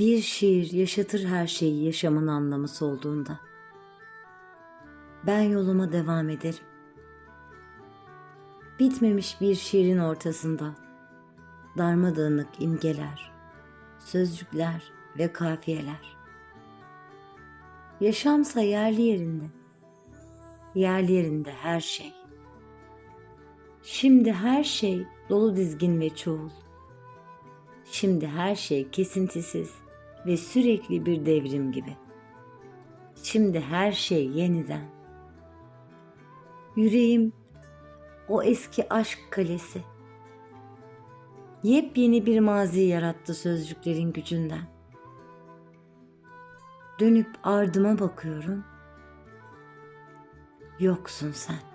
Bir şiir yaşatır her şeyi yaşamın anlamı solduğunda. Ben yoluma devam ederim. Bitmemiş bir şiirin ortasında darmadağınık imgeler, sözcükler ve kafiyeler. Yaşamsa yerli yerinde, yerli yerinde her şey. Şimdi her şey dolu dizgin ve çoğul. Şimdi her şey kesintisiz ve sürekli bir devrim gibi. Şimdi her şey yeniden. Yüreğim o eski aşk kalesi. Yepyeni bir mazi yarattı sözcüklerin gücünden. Dönüp ardıma bakıyorum. Yoksun sen.